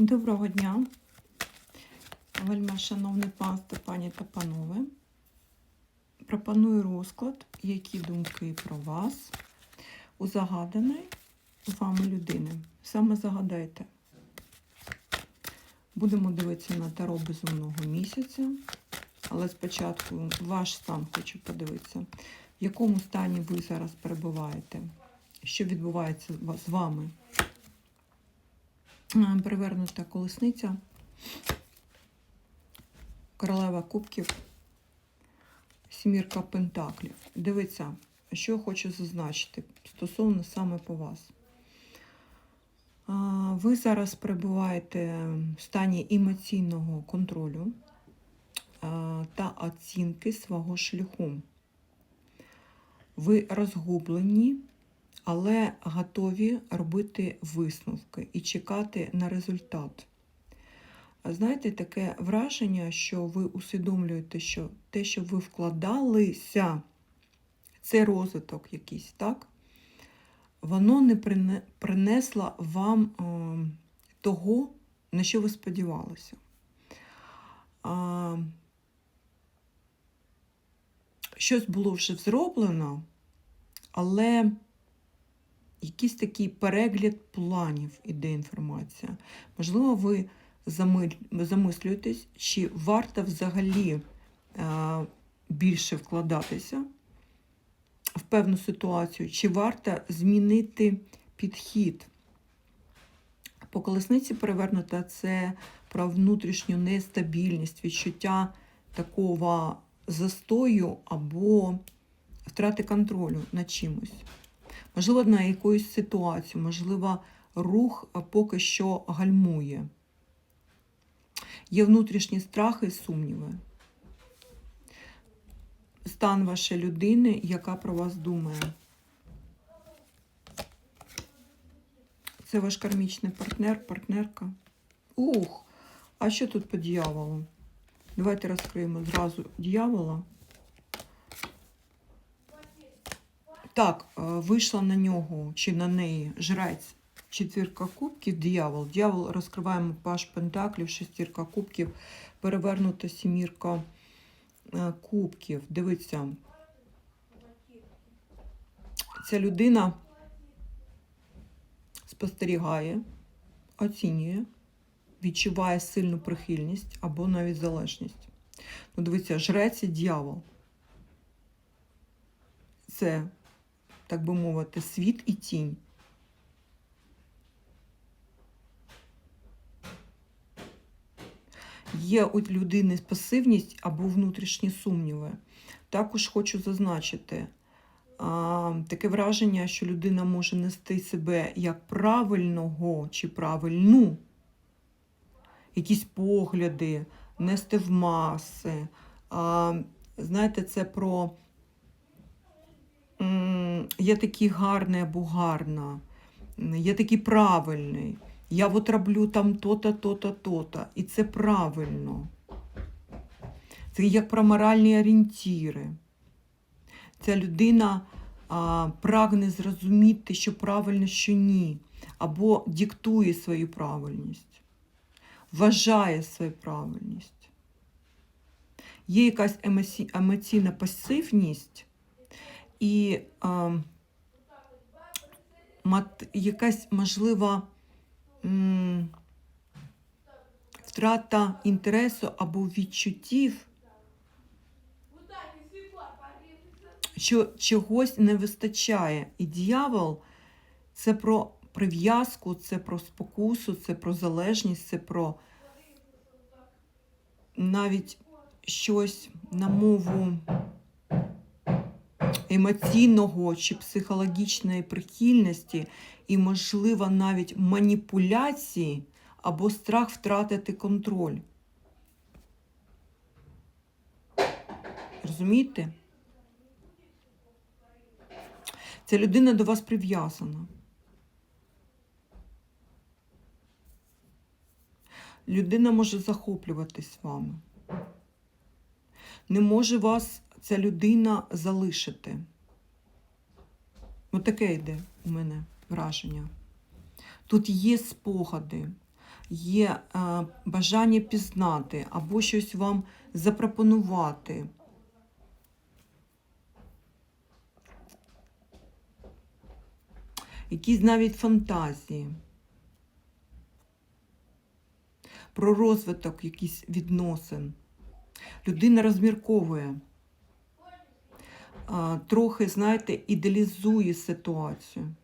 Доброго дня, вельми шановне панство, пані та панове. Пропоную розклад, які думки про вас у загаданої вами людини. Саме загадайте. Будемо дивитися на таро безумного місяця, але спочатку ваш стан хочу подивитися, в якому стані ви зараз перебуваєте, що відбувається з вами. Е, перевернута колесниця, королева кубків, сімірка пентаклів. Дивіться, що хочу зазначити стосовно саме по вас. Ви зараз перебуваєте в стані емоційного контролю та оцінки свого шляху. Ви розгублені але готові робити висновки і чекати на результат. Знаєте, таке враження, що ви усвідомлюєте, що те, що ви вкладалися, це розвиток якийсь, так? Воно не принесло вам е, того, на що ви сподівалися. Щось було вже зроблено, але якийсь такий перегляд планів іде інформація. Можливо, ви замислюєтесь, чи варто взагалі е, більше вкладатися в певну ситуацію, чи варто змінити підхід. По колесниці перевернута це про внутрішню нестабільність, відчуття такого застою або втрати контролю над чимось можливо, на якусь ситуацію, можливо, рух поки що гальмує. Є внутрішні страхи і сумніви. Стан вашої людини, яка про вас думає. Це ваш кармічний партнер, партнерка. Ух, а що тут по дьяволу? Давайте розкриємо зразу дьявола. Так, е, вийшла на нього чи на неї жрець четвірка кубків, дьявол. Дьявол розкриваємо паш пентаклів, шестірка кубків, перевернута сімірка е, кубків. Дивіться, ця людина спостерігає, оцінює, відчуває сильну прихильність або навіть залежність. Ну, Дивіться, жрець і дьявол. Це так би мовити, світ і тінь. Є у людини пасивність або внутрішні сумніви. Також хочу зазначити а, таке враження, що людина може нести себе як правильного чи правильну, якісь погляди, нести в маси. А, Знаєте, це про я такий гарний або гарна, я такий правильний. Я от роблю там то-то, то-то, то-то. І це правильно. Це як про моральні орієнтіри. Ця людина а, прагне зрозуміти, що правильно, що ні, або диктує свою правильність, вважає свою правильність. Є якась емоційна пасивність і а, мат, якась можлива м, втрата інтересу або відчуттів, що чогось не вистачає. І дьявол це про прив'язку, це про спокусу, це про залежність, це про навіть щось на мову емоційного чи психологічної прихильності і, можливо, навіть маніпуляції або страх втратити контроль. Розумієте? Ця людина до вас прив'язана. Людина може захоплюватись вами. Не може вас ця людина залишити. Отаке йде у мене враження. Тут є спогади. є е, бажання пізнати або щось вам запропонувати. Якісь навіть фантазії. Про розвиток якихось відносин. Людина розмірковує. Трохи, знаєте, ідеалізує ситуацію.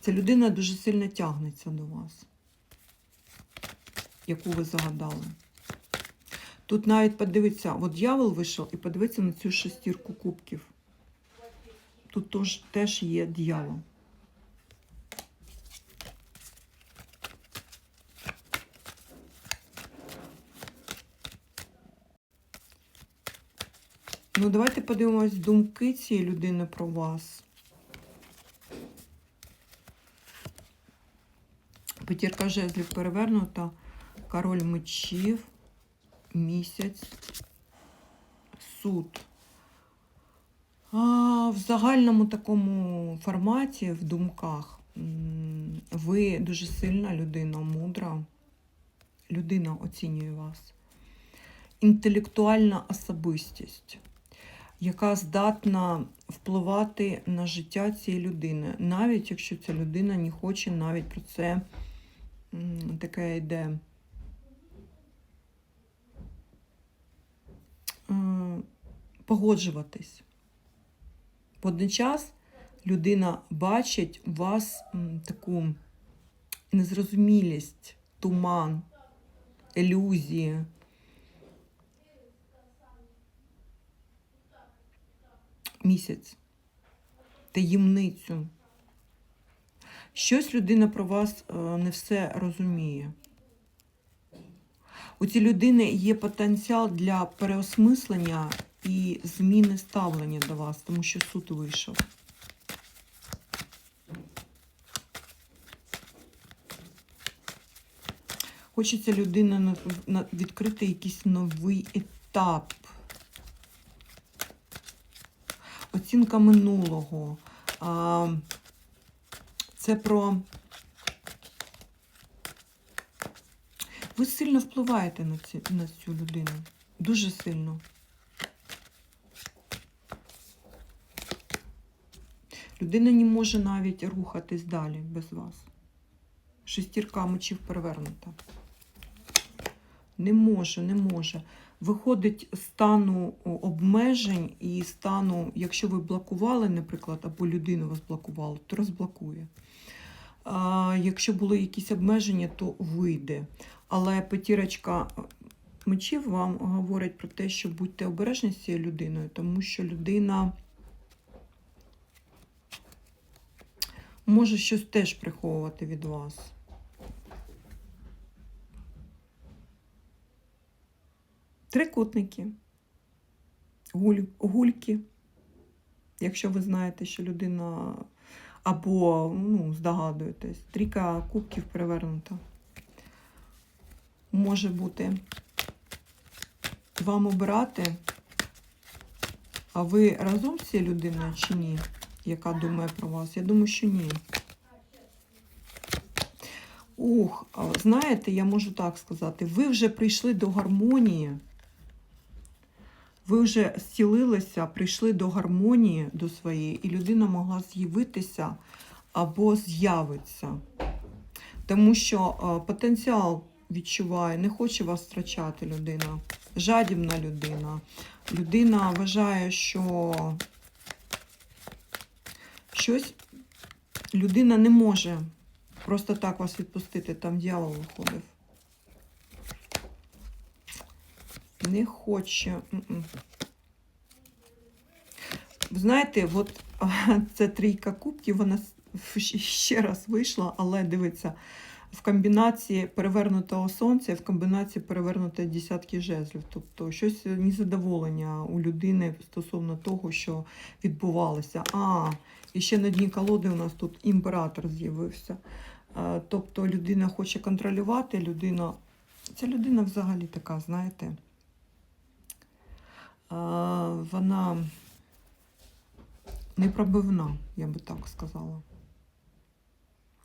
Ця людина дуже сильно тягнеться до вас, яку ви загадали. Тут навіть подивиться, от дьявол вийшов і подивиться на цю шестірку кубків. Тут теж, теж є дьявол. Ну, давайте подивимось думки цієї людини про вас. П'ятірка жезлів перевернута, король мечів, місяць, суд. А, в загальному такому форматі, в думках, ви дуже сильна людина, мудра. Людина оцінює вас. Інтелектуальна особистість, яка здатна впливати на життя цієї людини, навіть якщо ця людина не хоче навіть про це таке йде. е, Погоджуватись. Водночас людина бачить у вас таку незрозумілість, туман, ілюзії. Місяць, таємницю. Щось людина про вас е, не все розуміє. У цій людини є потенціал для переосмислення і зміни ставлення до вас, тому що суд вийшов. Хочеться людина на- на- відкрити якийсь новий етап. Оцінка минулого. Це про. Ви сильно впливаєте на, ці, на цю людину. Дуже сильно. Людина не може навіть рухатись далі без вас. Шестірка мечів перевернута. Не може, не може. Виходить з стану обмежень і стану, якщо ви блокували, наприклад, або людина вас блокувала, то розблокує. А, якщо були якісь обмеження, то вийде. Але п'ятірочка мечів вам говорить про те, що будьте обережні з цією людиною, тому що людина може щось теж приховувати від вас. Трикутники, гуль, гульки, якщо ви знаєте, що людина або ну, здогадуєтесь, трійка кубків перевернута. Може бути вам обирати, а ви разом з цією людиною чи ні, яка думає про вас? Я думаю, що ні. Ух, знаєте, я можу так сказати, ви вже прийшли до гармонії. Ви вже зцілилися, прийшли до гармонії до своєї, і людина могла з'явитися або з'явиться. Тому що е, потенціал відчуває, не хоче вас втрачати людина, жадібна людина. Людина вважає, що щось людина не може просто так вас відпустити, там дьявол виходив. Не хоче. Знаєте, от це трійка кубків, вона ще раз вийшла, але дивіться, в комбінації перевернутого сонця, в комбінації перевернутої десятки жезлів. Тобто щось незадоволення у людини стосовно того, що відбувалося. А, і ще на дні колоди у нас тут імператор з'явився. Тобто людина хоче контролювати, людина. Ця людина взагалі така, знаєте. Вона непробивна, я би так сказала.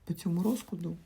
По цьому розкладу